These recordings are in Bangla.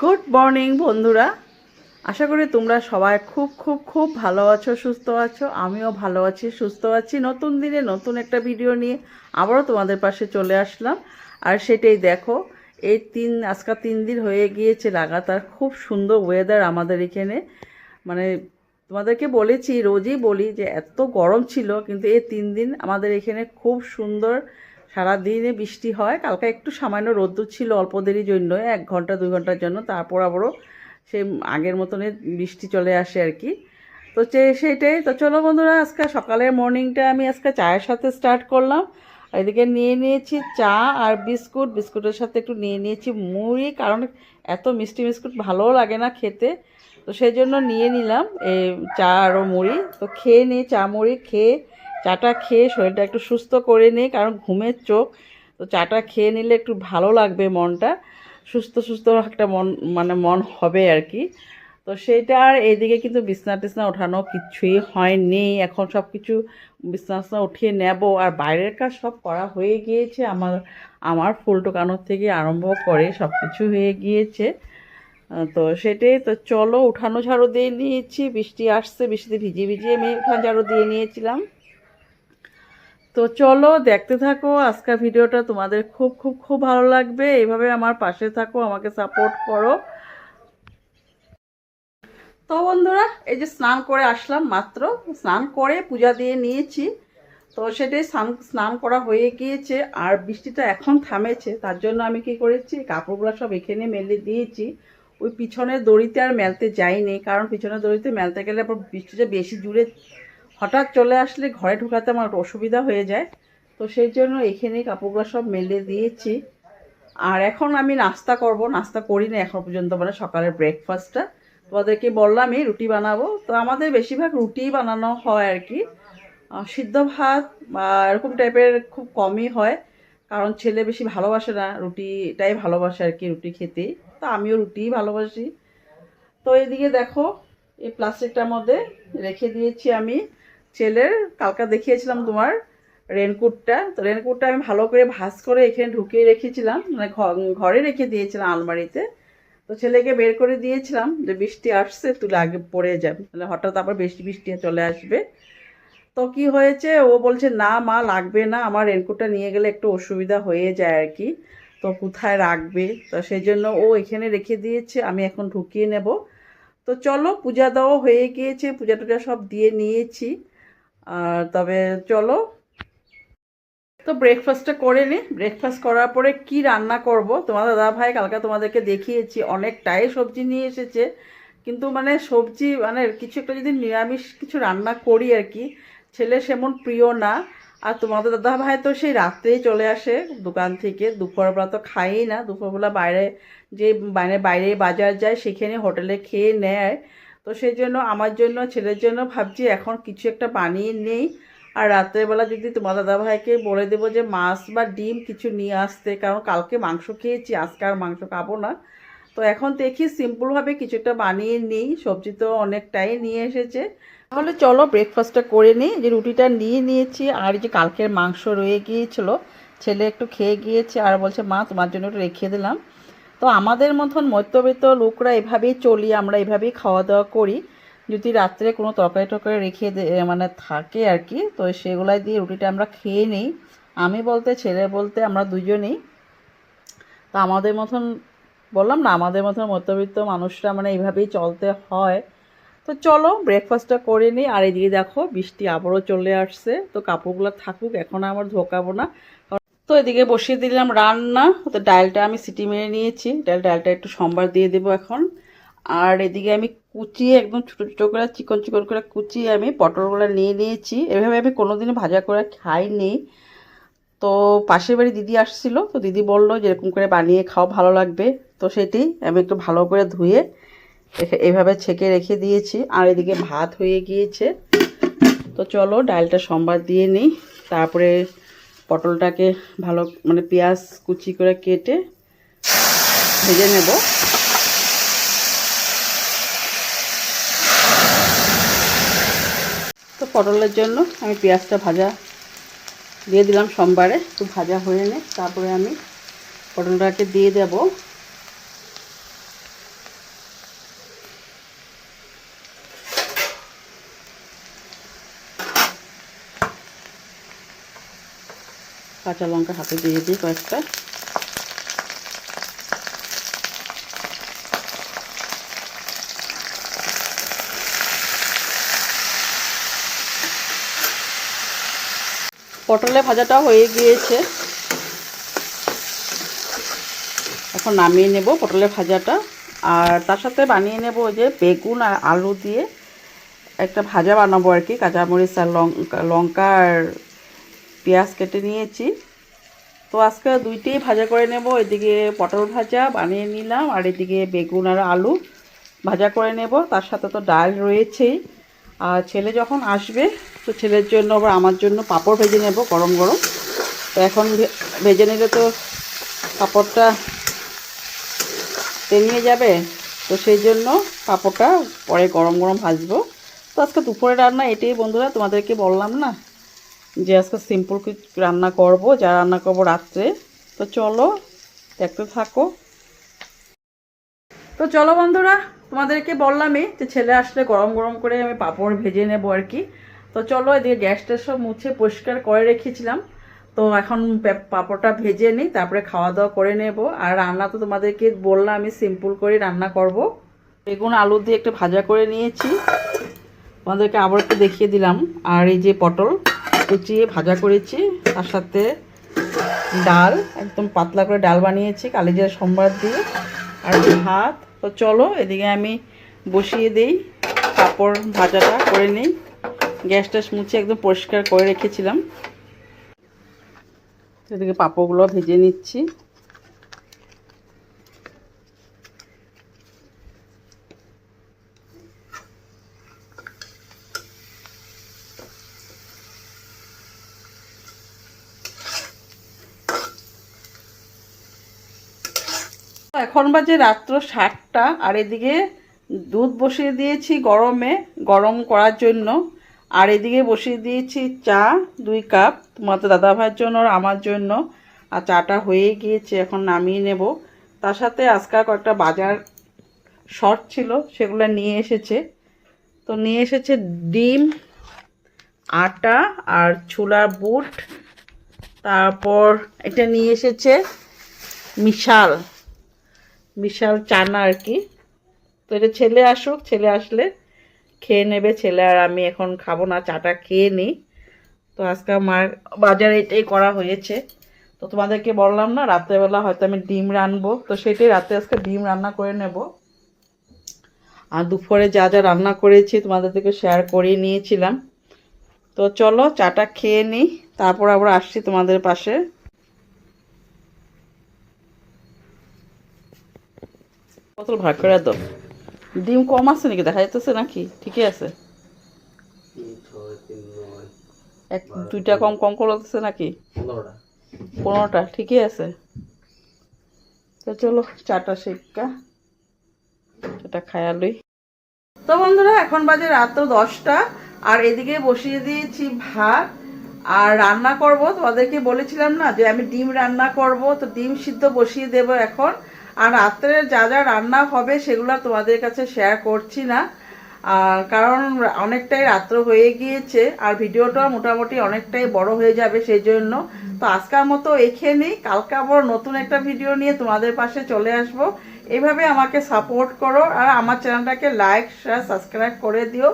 গুড মর্নিং বন্ধুরা। আশা করি তোমরা সবাই খুব খুব খুব ভালো আছো, সুস্থ আছো। আমিও ভালো আছি, সুস্থ আছি। নতুন দিনে নতুন একটা ভিডিও নিয়ে আবারও তোমাদের পাশে চলে আসলাম। আর সেটাই দেখো, এই তিন আজকাল তিন দিন হয়ে গিয়েছে লাগাতার খুব সুন্দর ওয়েদার আমাদের এখানে। মানে তোমাদেরকে বলেছি, রোজই বলি যে এত গরম ছিল, কিন্তু এই তিন দিন আমাদের এখানে খুব সুন্দর সারাদিনে বৃষ্টি হয়, কালকে একটু সামান্য রোদ্দুর ছিল অল্প দেরির জন্য, এক ঘণ্টা, দুই ঘণ্টার জন্য, তারপর আবারও সে আগের মতনে বৃষ্টি চলে আসে আর কি। তো সে সেটাই, তো চলো বন্ধুরা, আজকে সকালের মর্নিংটা আমি আজকে চায়ের সাথে স্টার্ট করলাম। এদিকে নিয়ে নিয়েছি চা আর বিস্কুট, বিস্কুটের সাথে একটু নিয়ে নিয়েছি মুড়ি, কারণ এত মিষ্টি বিস্কুট ভালোও লাগে না খেতে। তো সেই জন্য নিয়ে নিলাম, এই চা আরও মুড়ি, তো খেয়ে নিই চা, মুড়ি খেয়ে চাটা খেয়ে শরীরটা একটু সুস্থ করে নিই কারণ ঘুমের চোখ। তো চাটা খেয়ে নিলে একটু ভালো লাগবে মনটা। সুস্থ সুস্থ একটা মন মানে মন হবে আর কি। তো সেইটা আর এইদিকে কিন্তু বিছনা টিছনা ওঠানো কিছুই হয়নি। এখন সব কিছু বিছনা টিছনা উঠিয়ে নেব। আর বাইরের কাজ সব করা হয়ে গিয়েছে। আমার আমার ফুল টোকানোর থেকে আরম্ভ করে সব কিছু হয়ে গিয়েছে। তো সেটাই, তো চলো, উঠানো ঝাড়ু দিয়ে নিয়েছি। বৃষ্টি আসছে, বৃষ্টিতে ভিজিয়ে ভিজিয়ে আমি উঠান ঝাড়ু দিয়ে নিয়েছিলাম। তো চলো দেখতে থাকো, আজকের ভিডিওটা তোমাদের খুব খুব খুব ভালো লাগবে। এইভাবে আমার পাশে থাকো, আমাকে সাপোর্ট করো। তো বন্ধুরা, এই যে স্নান করে আসলাম মাত্র। স্নান করে পূজা দিয়ে নিয়েছি। তো সেটাই স্নান স্নান করা হয়ে গিয়েছে, আর বৃষ্টিটা এখন থামেছে। তার জন্য আমি কি করেছি, কাপড়গুলো সব এখানে মেলে দিয়েছি। ওই পিছনের দড়িতে আর মেলতে যাইনি, কারণ পিছনের দড়িতে মেলতে গেলে আবার বৃষ্টিটা বেশি জুড়ে হঠাৎ চলে আসলে ঘরে ঢোকাতে আমার অসুবিধা হয়ে যায়। তো সেই জন্য এখানেই কাপড়গুলো সব মেলে দিয়েছি। আর এখন আমি নাস্তা করব। নাস্তা করি না এখন পর্যন্ত মানে সকালের ব্রেকফাস্টটা তোমাদেরকে বললামই, রুটি বানাবো। তো আমাদের বেশিরভাগ রুটিই বানানো হয় আর কি। সিদ্ধ ভাত বা এরকম টাইপের খুব কমই হয়। কারণ ছেলে বেশি ভালোবাসে না, রুটিটাই ভালোবাসে আর কি রুটি খেতে। তো আমিও রুটিই ভালোবাসি। তো এদিকে দেখো, এই প্লাস্টিকটার মধ্যে রেখে দিয়েছি আমি। ছেলের কালকা দেখিয়েছিলাম তোমার রেনকোটটা। তো রেনকোটটা আমি ভালো করে ভাঁজ করে এখানে ঢুকিয়ে রেখেছিলাম মানে ঘরে রেখে দিয়েছিলাম আলমারিতে। তো ছেলেকে বের করে দিয়েছিলাম যে বৃষ্টি আসছে তুলে আগে পড়ে যাবে। তাহলে হঠাৎ আবার বৃষ্টি বৃষ্টি চলে আসবে। তো কি হয়েছে? ও বলছে না মা লাগবে না। আমার রেনকোটটা নিয়ে গেলে একটু অসুবিধা হয়ে যায় আর কি। তো কোথায় রাখবে? তো সেই জন্য ও এখানে রেখে দিয়েছে আমি এখন ঢুকিয়ে নেব। তো চলো পূজা দেওয়া হয়ে গিয়েছে। পূজা টুজা সব দিয়ে নিয়েছি। আর তবে চলো। তো ব্রেকফাস্টটা করে নি। ব্রেকফাস্ট করার পরে কি রান্না করব? তোমার দাদা ভাই কালকে তোমাদেরকে দেখিয়েছি, অনেকটাই সবজি নিয়ে এসেছে। কিন্তু মানে সবজি মানে কিছু একটা যদি নিরামিষ কিছু রান্না করি আর কি, ছেলে সেমন প্রিয় না। আর তোমাদের দাদা ভাই তো সেই রাত্রেই চলে আসে দোকান থেকে। দুপুরবেলা তো খাইই না। দুপুরবেলা বাইরে যে বাইরে বাইরে বাজার যায়, সেখানে হোটেলে খেয়ে নেয়। তো সেই জন্য আমার জন্য, ছেলের জন্য ভাবছি এখন কিছু একটা বানিয়ে নেই। আর রাত্রেবেলা যদি তোমার দাদাভাইকে বলে দেবো যে মাছ বা ডিম কিছু নিয়ে আসতে, কারণ কালকে মাংস খেয়েছি, আজকে আর মাংস খাব না। তো এখন দেখি সিম্পলভাবে কিছু একটা বানিয়ে নিই, সবজি তো অনেকটাই নিয়ে এসেছে। তাহলে চলো ব্রেকফাস্টটা করে নিই, যে রুটিটা নিয়ে নিয়েছি, আর যে কালকের মাংস রয়ে গিয়েছিল, ছেলে একটু খেয়ে গিয়েছে, আর বলছে, মা, তোমার জন্য একটু রেখে দিলাম। তো আমাদের মতন মধ্যবিত্ত লোকরা এভাবেই চলি, আমরা এভাবেই খাওয়া দাওয়া করি। যদি রাত্রে কোনো তরকারি টরকারি রেখে মানে থাকে আর কি, তো সেগুলাই দিয়ে রুটিটা আমরা খেয়ে নিই। আমি বলতে, ছেলে বলতে আমরা দুজনেই। তো আমাদের মতন, বললাম না, আমাদের মতন মধ্যবিত্ত মানুষরা মানে এইভাবেই চলতে হয়। তো চলো ব্রেকফাস্টটা করে নিই। আর এদিকে দেখো, বৃষ্টি আবারও চলে আসছে। তো কাপড়গুলো থাকুক, এখন আমার ধোকাবো না। তো এদিকে বসিয়ে দিলাম রান্না। তো ডালটা আমি সিটি মেরে নিয়েছি। ডাল, ডালটা একটু সম্বার দিয়ে দেবো এখন। আর এদিকে আমি কুচিয়ে একদম ছোটো ছোটো করে, চিকন চিকন করে কুচিয়ে আমি পটলগুলো নিয়ে নিয়েছি। এভাবে আমি কোনোদিনও ভাজা করে খাইনি। তো পাশের বাড়ি দিদি আসছিল। তো দিদি বলল যেরকম করে বানিয়ে খাও, ভালো লাগবে। তো সেটি আমি একটু ভালো করে ধুয়ে এভাবে ছেঁকে রেখে দিয়েছি। আর এদিকে ভাত হয়ে গিয়েছে। তো চলো ডালটা সম্বার দিয়ে নিই। তারপরে পটলটাকে ভালো মানে পেঁয়াজ কুচি করে কেটে ভেজে নেব। তো পটলের জন্য আমি পেঁয়াজটা ভাজা দিয়ে দিলাম সোমবারে। তো ভাজা হয়ে নে তারপরে আমি পটলটাকে দিয়ে দেব। কাঁচা লঙ্কা হাতে দিয়ে দিই কয়েকটা। পটলের ভাজাটা হয়ে গিয়েছে। এখন নামিয়ে নেব পটলের ভাজাটা। আর তার সাথে বানিয়ে নেব ওই যে বেগুন আর আলু দিয়ে। একটা ভাজা বানাবো আর কি, কাঁচামরিচ আর লঙ্কা লঙ্কা আর পেঁয়াজ কেটে নিয়েছি। তো আজকে দুইটাই ভাজা করে নেব, এদিকে পটল ভাজা বানিয়ে নিলাম, আর এদিকে বেগুন আর আলু ভাজা করে নেব। তার সাথে তো ডাল রয়েছেই। আর ছেলে যখন আসবে, তো ছেলের জন্য আবার আমার জন্য পাঁপড় ভেজে নেব গরম গরম। তো এখন ভেজে নিলে তো পাঁপড়টা তেলিয়ে যাবে। তো সেই জন্য পাঁপড়টা পরে গরম গরম ভাজবো। তো আজকে দুপুরে রান্না এটাই বন্ধুরা, তোমাদেরকে বললাম না। যে আজকে সিম্পল রান্না করব, যা রান্না করব রাত্রে। তো চলো, দেখতে থাকো। তো চলো বন্ধুরা, তোমাদেরকে বললামই যে ছেলে আসলে গরম গরম করে আমি পাঁপড় ভেজে নেব আর কি। তো চলো এদিকে গ্যাসটা সব মুছে পরিষ্কার করে রেখেছিলাম। তো এখন পাঁপড়টা ভেজে নিই, তারপরে খাওয়া দাওয়া করে নেব। আর রান্না তো তোমাদেরকে বললাম আমি সিম্পল করে রান্না করব। বেগুন, আলু দিয়ে একটু ভাজা করে নিয়েছি। তোমাদেরকে আবার একটু দেখিয়ে দিলাম। আর এই যে পটল কুচিয়ে ভাজা করেছি, তার সাথে ডাল, একদম পাতলা করে ডাল বানিয়েছি, কালিজিরা সোমবার দিয়ে, আর ভাত। তো চলো, এদিকে আমি বসিয়ে দিই, পাঁপড় ভাজাটা করে নিই। গ্যাস ট্যাস মুছে একদম পরিষ্কার করে রেখেছিলাম। এদিকে পাঁপড়গুলো ভেজে নিচ্ছি। এখন বাজে রাত্র সাতটা, আর এদিকে দুধ বসিয়ে দিয়েছি গরমে, গরম করার জন্য। আর এদিকে বসিয়ে দিয়েছি চা, দুই কাপ তোমাদের দাদা ভাইয়ের জন্য আর আমার জন্য। আর চাটা হয়ে গিয়েছে, এখন নামিয়ে নেব। তার সাথে আজকাল কয়েকটা বাজার শর্ট ছিল, সেগুলো নিয়ে এসেছে। তো নিয়ে এসেছে ডিম, আটা আর ছোলার বুট। তারপর এটা নিয়ে এসেছে মিশাল। বিশাল চানা আর কি। তো এটা ছেলে আসুক, ছেলে আসলে খেয়ে নেবে। ছেলে আর আমি এখন খাব না, চাটা খেয়ে নিই। তো আজকে আমার বাজারে এটাই করা হয়েছে। তো তোমাদেরকে বললাম না, রাত্রেবেলা হয়তো আমি ডিম রানবো। তো সেটাই রাতে আজকে ডিম রান্না করে নেব। আর দুপুরে যা যা রান্না করেছি তোমাদের থেকে শেয়ার করে নিয়েছিলাম। তো চলো চাটা খেয়ে নিই, তারপর আবার আসছি তোমাদের পাশে। বোতল ভাগ করে দাও। ডিম কম আছে নাকি? দেখা যাইতেছে নাকি? ঠিকই আছে। এক দুইটা কম কম করে দিচ্ছে নাকি? পনেরোটা। ঠিকই আছে। তো চলো চাটা শেখা চাটা খায়ালই তো বন্ধুরা এখন বাজে রাত দশটা। আর এদিকে বসিয়ে দিয়েছি ভাত। আর রান্না করব। তোমাদেরকে বলেছিলাম না যে আমি ডিম রান্না করব। তো ডিম সিদ্ধ বসিয়ে দেব এখন। আর রাত্রে যা যা রান্না হবে সেগুলো তোমাদের কাছে শেয়ার করছি না। আর কারণ অনেকটাই রাত্র হয়ে গিয়েছে, আর ভিডিওটা মোটামুটি অনেকটাই বড় হয়ে যাবে সেই জন্য তো আজকের মতো এখানেই, কালকে আবার নতুন একটা ভিডিও নিয়ে তোমাদের পাশে চলে আসব। এভাবে আমাকে সাপোর্ট করো আর আমার চ্যানেলটাকে লাইক শেয়ার সাবস্ক্রাইব করে দিও।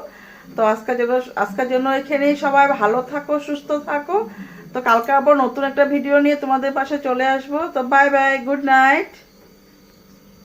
তো আজকের জন্য আজকের জন্য এখানেই সবাই ভালো থাকো, সুস্থ থাকো। তো কালকে আবার নতুন একটা ভিডিও নিয়ে তোমাদের পাশে চলে আসব। তো বাই বাই গুড নাইট